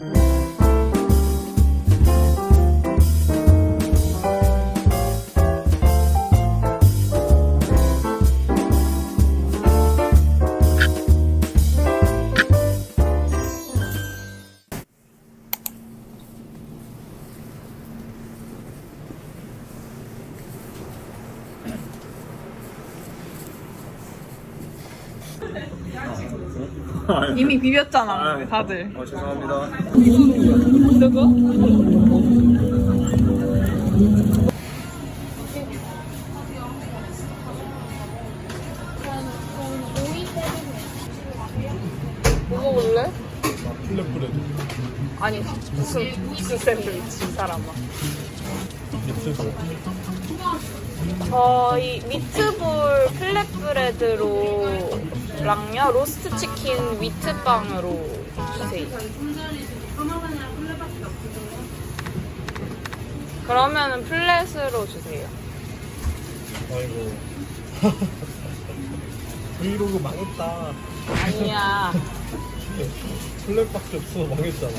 Mm-hmm. 이미 비볐잖아, 아, 다들. 어, 죄송합니다. 누구? 먹어볼래? 플랫브레드. 아니, 무슨, 무슨 샌드위치, 이 사람아. 미트볼. 저희 미트볼 플랫브레드로랑요 로스트 치킨 위트빵으로 주세요. 그러면은 플랫으로 주세요. 아이고. 브이로그 망했다. 아니야. 플랫밖에 없어 망했잖아.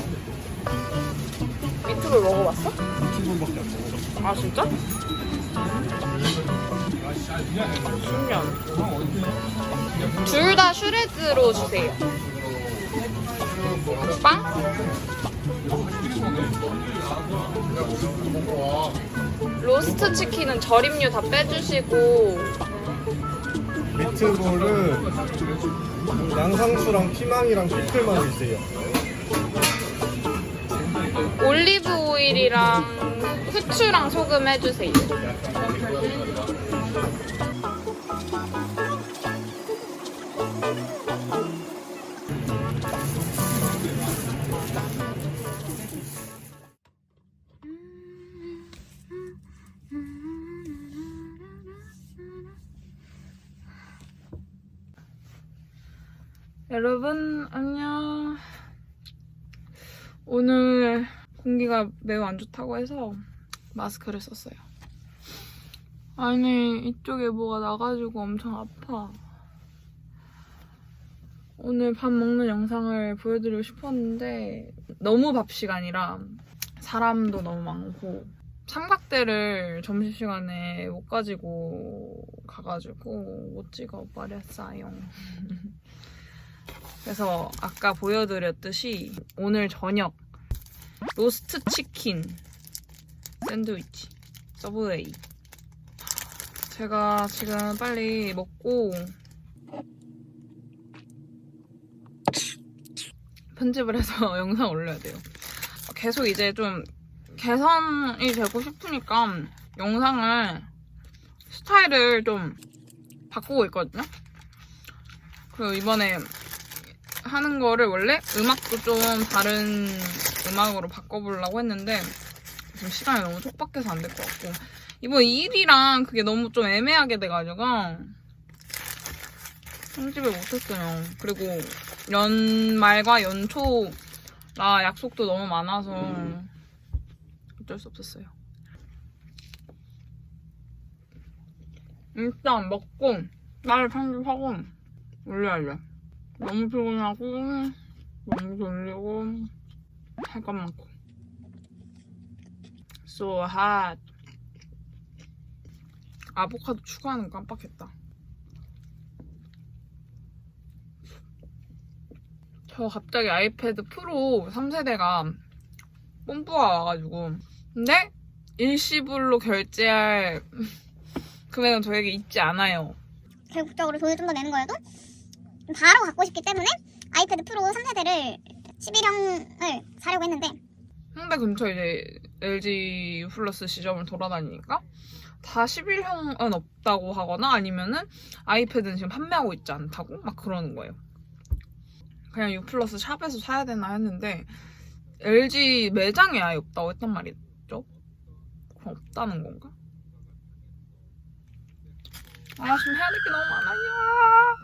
미트볼 먹어봤어? 유튜브밖에 안 먹어. 아 진짜? 둘 다 슈레드로 주세요. 빵? 로스트 치킨은 절임류 다 빼주시고 미트볼은 양상추랑 피망이랑 피클만 있어요. 올리브 오일이랑 후추랑 소금 해주세요. 여러분 안녕. 오늘 공기가 매우 안 좋다고 해서 마스크를 썼어요. 아니 이쪽에 뭐가 나가지고 엄청 아파. 오늘 밥 먹는 영상을 보여드리고 싶었는데 너무 밥 시간이라 사람도 너무 많고 삼각대를 점심시간에 못 가지고 가가지고 못 찍어 버렸어요. 그래서 아까 보여드렸듯이 오늘 저녁 로스트 치킨 샌드위치 서브웨이. 제가 지금 빨리 먹고 편집을 해서 영상 올려야 돼요. 계속 이제 좀 개선이 되고 싶으니까 영상을 스타일을 좀 바꾸고 있거든요. 그리고 이번에 하는 거를 원래 음악도 좀 다른 음악으로 바꿔보려고 했는데 지금 시간이 너무 촉박해서 안 될 것 같고 이번 일이랑 그게 너무 좀 애매하게 돼가지고 편집을 못했어요. 그리고 연말과 연초라 약속도 너무 많아서 어쩔 수 없었어요. 일단 먹고 나를 편집하고 올려야죠. 너무 피곤하고 너무 졸리고 할 것 많고. So hot. 아보카도 추가하는 거 깜빡했다. 저 갑자기 아이패드 프로 3세대가 뽐뿌가 와가지고. 근데 일시불로 결제할 금액은 저에게 있지 않아요. 결국적으로 돈을 좀 더 내는 거여도 바로 갖고 싶기 때문에 아이패드 프로 3세대를 11형을 사려고 했는데 홍대 근처 이제 LG 플러스 시점을 돌아다니니까 다 11형은 없다고 하거나 아니면은 아이패드는 지금 판매하고 있지 않다고 막 그러는 거예요. 그냥 U 플러스 샵에서 사야 되나 했는데 LG 매장에 아예 없다고 했단 말이죠. 그럼 없다는 건가? 아 지금 해야 될 게 너무 많아요.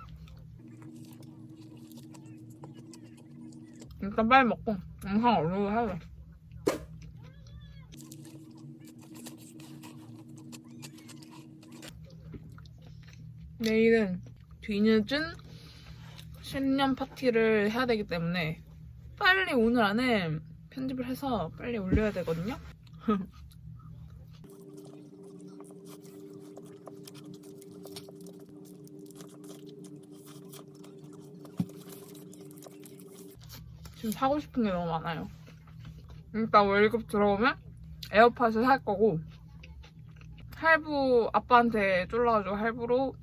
일단 빨리 먹고 영상 얼른 해야 돼. 내일은 뒤늦은 신년 파티를 해야 되기 때문에 빨리 오늘 안에 편집을 해서 빨리 올려야 되거든요. 지금 사고 싶은 게 너무 많아요. 일단 월급 들어오면 에어팟을 살 거고 할부 아빠한테 쫄라가지고 할부로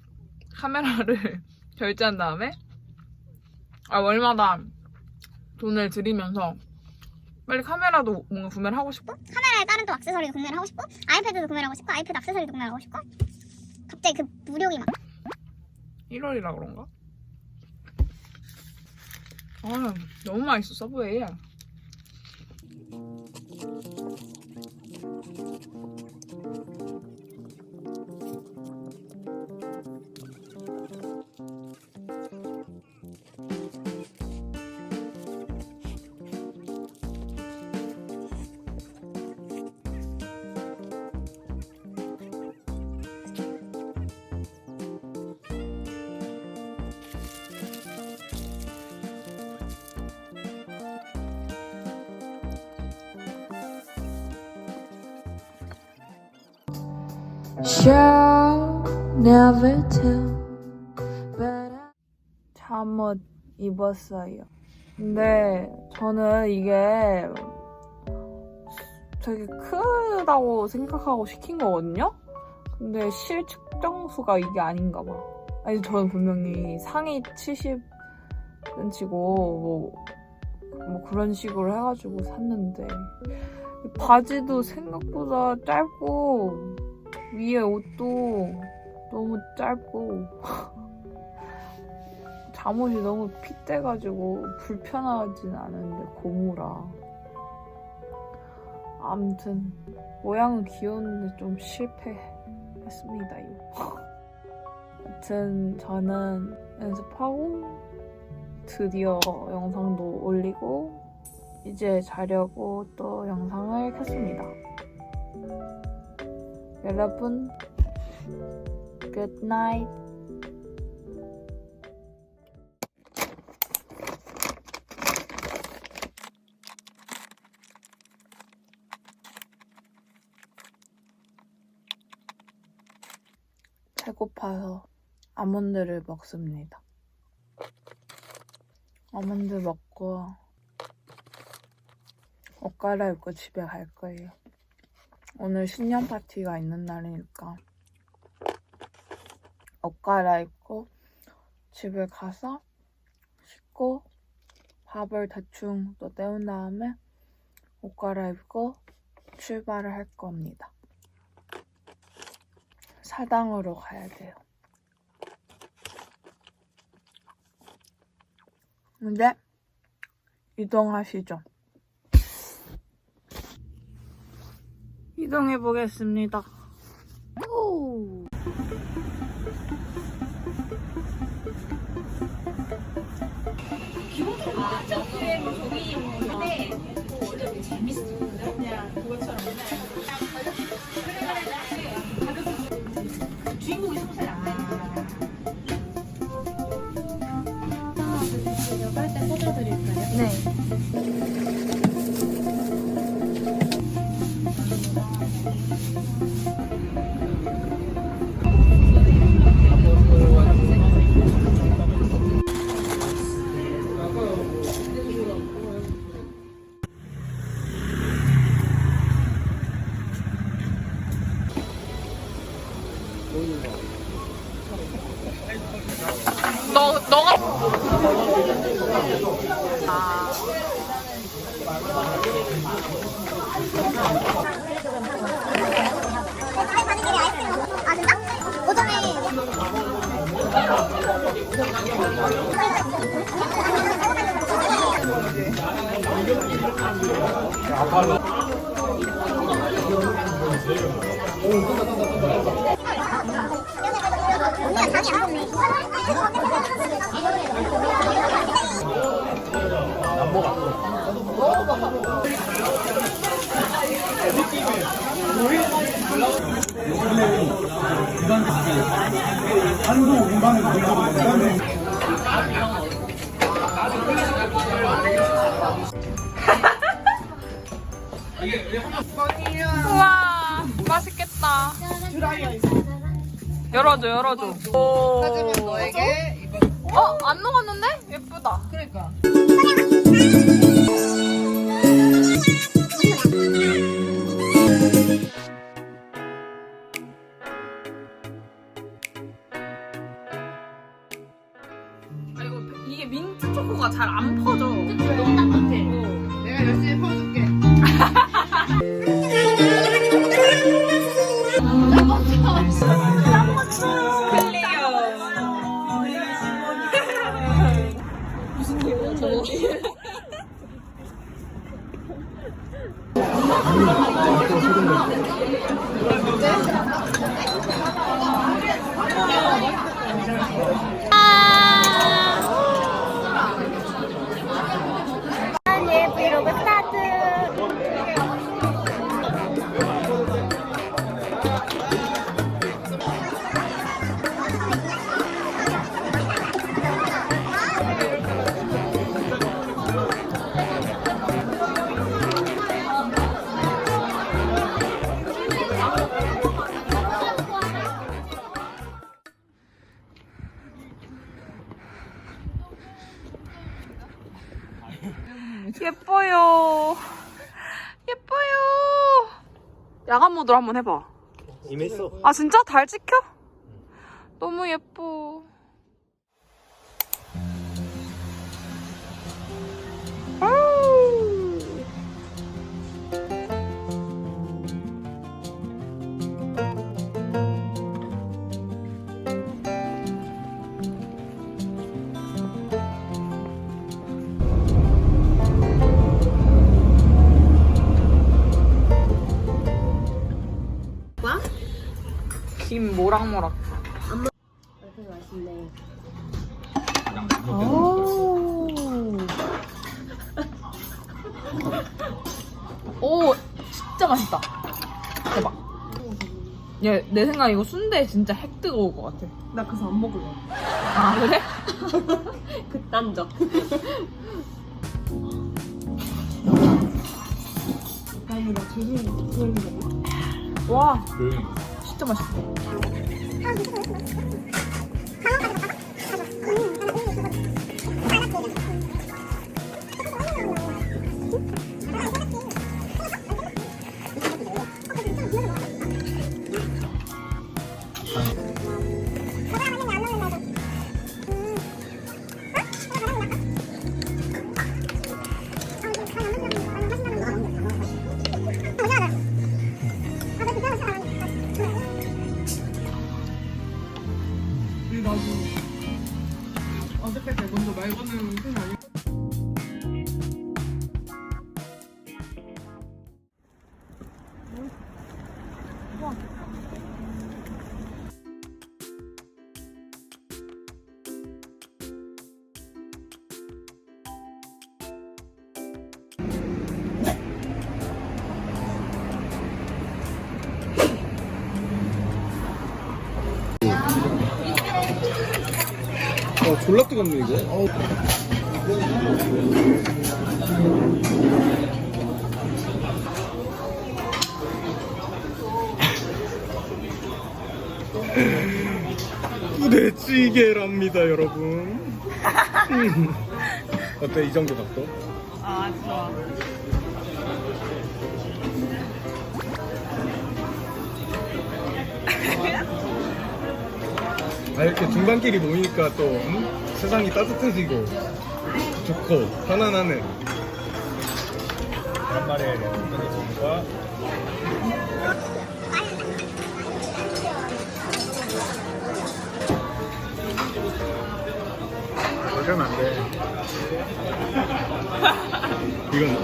카메라를 결제한 다음에 아 월마다 돈을 들이면서 빨리 카메라도 뭔가 구매를 하고 싶고 카메라에 다른 또 액세서리도 구매를 하고 싶고 아이패드도 구매를 하고 싶고 아이패드 액세서리도 구매를 하고 싶고 갑자기 그 무료기 막 1월이라 그런가? 아 너무 맛있어 서브웨이 She'll never tell. But I... 잠옷 입었어요. 근데 저는 이게 되게 크다고 생각하고 시킨 거거든요? 근데 실 측정수가 이게 아닌가 봐. 아니, 저는 분명히 상의 70cm고, 뭐, 뭐 그런 식으로 해가지고 샀는데, 바지도 생각보다 짧고, 위에 옷도 너무 짧고 잠옷이 너무 핏돼가지고 불편하진 않은데 고무라. 아무튼 모양은 귀여운데 좀 실패했습니다 이거 아무튼 저는 연습하고 드디어 영상도 올리고 이제 자려고 또 영상을 켰습니다 여러분, good night. 배고파서 아몬드를 먹습니다. 아몬드 먹고 옷 갈아입고 집에 갈 거예요. 오늘 신년 파티가 있는 날이니까 옷 갈아입고 집에 가서 씻고 밥을 대충 또 때운 다음에 옷 갈아입고 출발을 할 겁니다. 사당으로 가야 돼요. 근데 이동하시죠. 이동해 보겠습니다. 오. 너 언니가 잠이 안 우와 맛있겠다 열어줘 열어줘 오. 하지만 너에게 어? 안 녹았는데? 예쁘다 그러니까 잘 안 퍼져. 너무 따뜻해. 내가 열심히 퍼줄게. 야간 모드로 한번 해봐. 이미 했어. 아 진짜 달 찍혀? 너무 예뻐. 김 모락모락. 오, 진짜 맛있다. 대박. 얘, 내 생각에 이거 순대 진짜 핵 뜨거울 것 같아. 나 그래서 안 먹을래. 아, 그래? 극단적. 아니 나 조심히 그걸 먹어. 와, 진짜 맛있어. 졸라 뜨겁네, 이거. 어우. 부대찌개랍니다, 여러분. 음. 어때, 이 정도 각도? 아, 이렇게 중간끼리 모이니까 또 음? 세상이 따뜻해지고 좋고 편안하네. 간만에 먹으니까 그러면 안 돼. 이건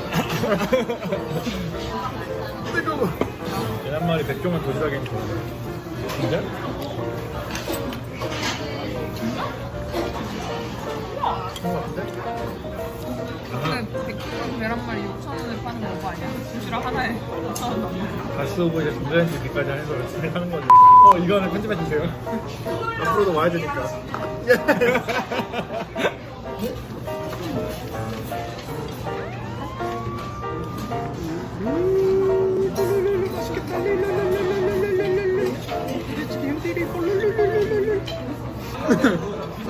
뜨거워. 계란말이 100종은 도시락엔 좋은데. 진짜? 계란말이 6,000원에 파는 거 아니야? 도시락 하나에 5,000원 넘는 가스오브에 전자레인 비까지 해서 열심히 하는 건데 어 이거는 편집해 주세요 앞으로도 와야 되니까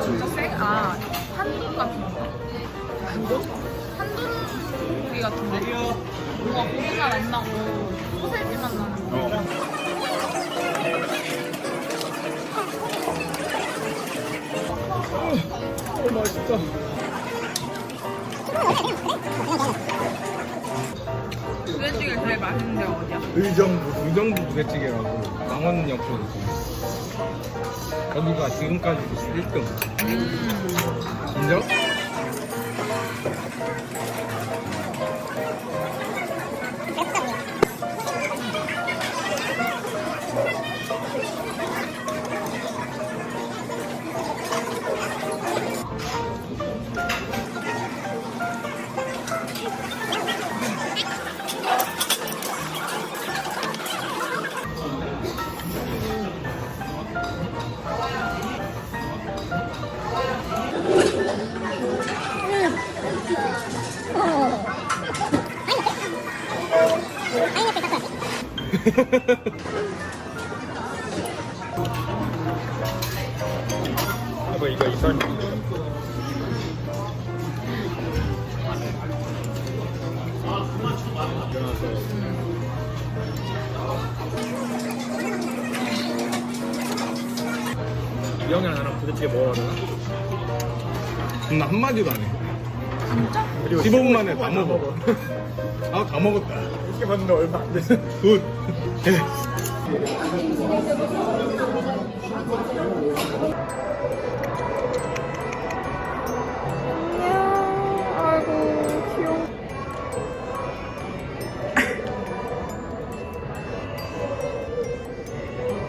진짜 쌩? 아, 한돈 같은 거? 한돈? 같은 거. 뭔가 고기가 안 나고 소세지만 나는 거. 어. 어, 맛있다. 부대찌개 제일 맛있는 데가 어디야? 의정부, 의정부 부대찌개라고 있고. 거기가 지금까지도 1등. 인정? 이 형이랑 나랑 부대찌개 먹어야 되나? 나 한마디도 안 해. 진짜? 그리고 15분 만에 다 먹어. 아, 다 먹었다. 이렇게 봤는데 얼마 안 됐어. 굿.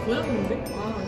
고장인데? 아,